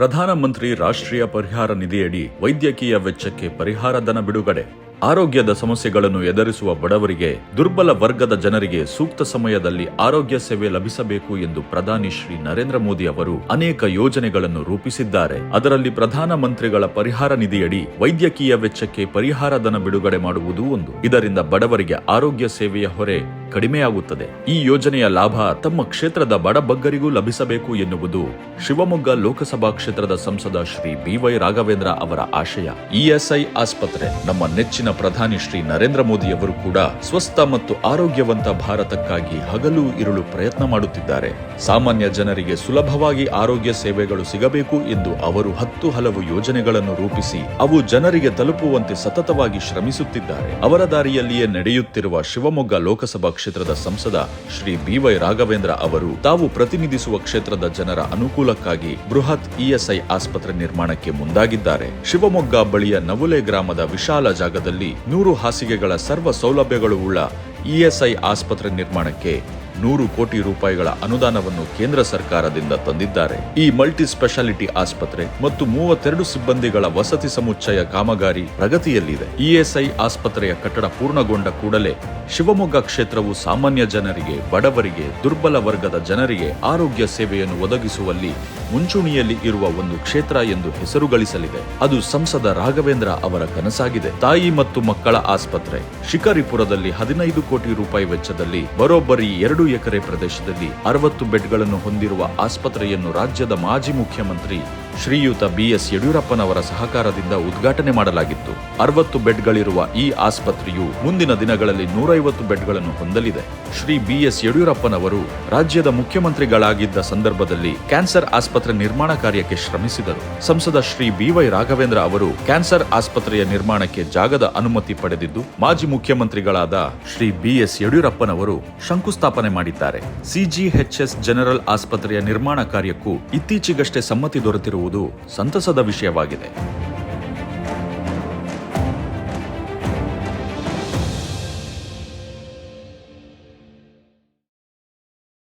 ಪ್ರಧಾನಮಂತ್ರಿ ರಾಷ್ಟ್ರೀಯ ಪರಿಹಾರ ನಿಧಿಯಡಿ ವೈದ್ಯಕೀಯ ವೆಚ್ಚಕ್ಕೆ ಪರಿಹಾರ ಧನ ಬಿಡುಗಡೆ. ಆರೋಗ್ಯದ ಸಮಸ್ಯೆಗಳನ್ನು ಎದುರಿಸುವ ಬಡವರಿಗೆ, ದುರ್ಬಲ ವರ್ಗದ ಜನರಿಗೆ ಸೂಕ್ತ ಸಮಯದಲ್ಲಿ ಆರೋಗ್ಯ ಸೇವೆ ಲಭಿಸಬೇಕು ಎಂದು ಪ್ರಧಾನಿ ಶ್ರೀ ನರೇಂದ್ರ ಮೋದಿ ಅವರು ಅನೇಕ ಯೋಜನೆಗಳನ್ನು ರೂಪಿಸಿದ್ದಾರೆ. ಅದರಲ್ಲಿ ಪ್ರಧಾನಮಂತ್ರಿಗಳ ಪರಿಹಾರ ನಿಧಿಯಡಿ ವೈದ್ಯಕೀಯ ವೆಚ್ಚಕ್ಕೆ ಪರಿಹಾರ ಧನ ಬಿಡುಗಡೆ ಮಾಡುವುದು ಒಂದು. ಇದರಿಂದ ಬಡವರಿಗೆ ಆರೋಗ್ಯ ಸೇವೆಯ ಹೊರೆ ಕಡಿಮೆಯಾಗುತ್ತದೆ. ಈ ಯೋಜನೆಯ ಲಾಭ ತಮ್ಮ ಕ್ಷೇತ್ರದ ಬಡಬಗ್ಗರಿಗೂ ಲಭಿಸಬೇಕು ಎನ್ನುವುದು ಶಿವಮೊಗ್ಗ ಲೋಕಸಭಾ ಕ್ಷೇತ್ರದ ಸಂಸದ ಶ್ರೀ ಬಿವೈ ರಾಘವೇಂದ್ರ ಅವರ ಆಶಯ. ಇಎಸ್ಐ ಆಸ್ಪತ್ರೆ, ನಮ್ಮ ನೆಚ್ಚಿನ ಪ್ರಧಾನಿ ಶ್ರೀ ನರೇಂದ್ರ ಮೋದಿ ಅವರು ಕೂಡ ಸ್ವಸ್ಥ ಮತ್ತು ಆರೋಗ್ಯವಂತ ಭಾರತಕ್ಕಾಗಿ ಹಗಲು ಇರುಳು ಪ್ರಯತ್ನ ಮಾಡುತ್ತಿದ್ದಾರೆ. ಸಾಮಾನ್ಯ ಜನರಿಗೆ ಸುಲಭವಾಗಿ ಆರೋಗ್ಯ ಸೇವೆಗಳು ಸಿಗಬೇಕು ಎಂದು ಅವರು ಹತ್ತು ಹಲವು ಯೋಜನೆಗಳನ್ನು ರೂಪಿಸಿ ಅವು ಜನರಿಗೆ ತಲುಪುವಂತೆ ಸತತವಾಗಿ ಶ್ರಮಿಸುತ್ತಿದ್ದಾರೆ. ಅವರ ದಾರಿಯಲ್ಲಿಯೇ ನಡೆಯುತ್ತಿರುವ ಶಿವಮೊಗ್ಗ ಲೋಕಸಭಾ ಕ್ಷೇತ್ರದ ಸಂಸದ ಶ್ರೀ ಬಿವೈ ರಾಘವೇಂದ್ರ ಅವರು ತಾವು ಪ್ರತಿನಿಧಿಸುವ ಕ್ಷೇತ್ರದ ಜನರ ಅನುಕೂಲಕ್ಕಾಗಿ ಬೃಹತ್ ಇಎಸ್ಐ ಆಸ್ಪತ್ರೆ ನಿರ್ಮಾಣಕ್ಕೆ ಮುಂದಾಗಿದ್ದಾರೆ. ಶಿವಮೊಗ್ಗ ಬಳಿಯ ನವುಲೆ ಗ್ರಾಮದ ವಿಶಾಲ ಜಾಗದಲ್ಲಿ ನೂರು ಹಾಸಿಗೆಗಳ ಸರ್ವ ಸೌಲಭ್ಯಗಳು ಉಳ್ಳ ಇಎಸ್ಐ ಆಸ್ಪತ್ರೆ ನಿರ್ಮಾಣಕ್ಕೆ ನೂರು ಕೋಟಿ ರೂಪಾಯಿಗಳ ಅನುದಾನವನ್ನು ಕೇಂದ್ರ ಸರ್ಕಾರದಿಂದ ತಂದಿದ್ದಾರೆ. ಈ ಮಲ್ಟಿ ಸ್ಪೆಷಾಲಿಟಿ ಆಸ್ಪತ್ರೆ ಮತ್ತು ಮೂವತ್ತೆರಡು ಸಿಬ್ಬಂದಿಗಳ ವಸತಿ ಸಮುಚ್ಚಯ ಕಾಮಗಾರಿ ಪ್ರಗತಿಯಲ್ಲಿದೆ. ಇಎಸ್ಐ ಆಸ್ಪತ್ರೆಯ ಕಟ್ಟಡ ಪೂರ್ಣಗೊಂಡ ಕೂಡಲೇ ಶಿವಮೊಗ್ಗ ಕ್ಷೇತ್ರವು ಸಾಮಾನ್ಯ ಜನರಿಗೆ, ಬಡವರಿಗೆ, ದುರ್ಬಲ ವರ್ಗದ ಜನರಿಗೆ ಆರೋಗ್ಯ ಸೇವೆಯನ್ನು ಒದಗಿಸುವಲ್ಲಿ ಮುಂಚೂಣಿಯಲ್ಲಿ ಇರುವ ಒಂದು ಕ್ಷೇತ್ರ ಎಂದು ಹೆಸರು ಗಳಿಸಲಿದೆ ಅದು ಸಂಸದ ರಾಘವೇಂದ್ರ ಅವರ ಕನಸಾಗಿದೆ. ತಾಯಿ ಮತ್ತು ಮಕ್ಕಳ ಆಸ್ಪತ್ರೆ ಶಿಕಾರಿಪುರದಲ್ಲಿ ಹದಿನೈದು ಕೋಟಿ ರೂಪಾಯಿ ವೆಚ್ಚದಲ್ಲಿ ಬರೋಬ್ಬರಿ ಎರಡು ಎಕರೆ ಪ್ರದೇಶದಲ್ಲಿ ಅರವತ್ತು ಬೆಡ್ಗಳನ್ನು ಹೊಂದಿರುವ ಆಸ್ಪತ್ರೆಯನ್ನು ರಾಜ್ಯದ ಮಾಜಿ ಮುಖ್ಯಮಂತ್ರಿ ಶ್ರೀಯುತ ಬಿಎಸ್ ಯಡಿಯೂರಪ್ಪನವರ ಸಹಕಾರದಿಂದ ಉದ್ಘಾಟನೆ ಮಾಡಲಾಗಿತ್ತು. ಅರವತ್ತು ಬೆಡ್ಗಳಿರುವ ಈ ಆಸ್ಪತ್ರೆಯು ಮುಂದಿನ ದಿನಗಳಲ್ಲಿ ನೂರೈವತ್ತು ಬೆಡ್ಗಳನ್ನು ಹೊಂದಲಿದೆ. ಶ್ರೀ ಬಿಎಸ್ ಯಡಿಯೂರಪ್ಪನವರು ರಾಜ್ಯದ ಮುಖ್ಯಮಂತ್ರಿಗಳಾಗಿದ್ದ ಸಂದರ್ಭದಲ್ಲಿ ಕ್ಯಾನ್ಸರ್ ಆಸ್ಪತ್ರೆ ನಿರ್ಮಾಣ ಕಾರ್ಯಕ್ಕೆ ಶ್ರಮಿಸಿದರು. ಸಂಸದ ಶ್ರೀ ಬಿವೈ ರಾಘವೇಂದ್ರ ಅವರು ಕ್ಯಾನ್ಸರ್ ಆಸ್ಪತ್ರೆಯ ನಿರ್ಮಾಣಕ್ಕೆ ಜಾಗದ ಅನುಮತಿ ಪಡೆದಿದ್ದು, ಮಾಜಿ ಮುಖ್ಯಮಂತ್ರಿಗಳಾದ ಶ್ರೀ ಬಿಎಸ್ ಯಡಿಯೂರಪ್ಪನವರು ಶಂಕುಸ್ಥಾಪನೆ ಮಾಡಿದ್ದಾರೆ. ಸಿಜಿಎಚ್ಎಸ್ ಜನರಲ್ ಆಸ್ಪತ್ರೆಯ ನಿರ್ಮಾಣ ಕಾರ್ಯಕ್ಕೂ ಇತ್ತೀಚೆಗಷ್ಟೇ ಸಮ್ಮತಿ ದೊರೆತಿರುವುದು ಸಂತಸದ ವಿಷಯವಾಗಿದೆ.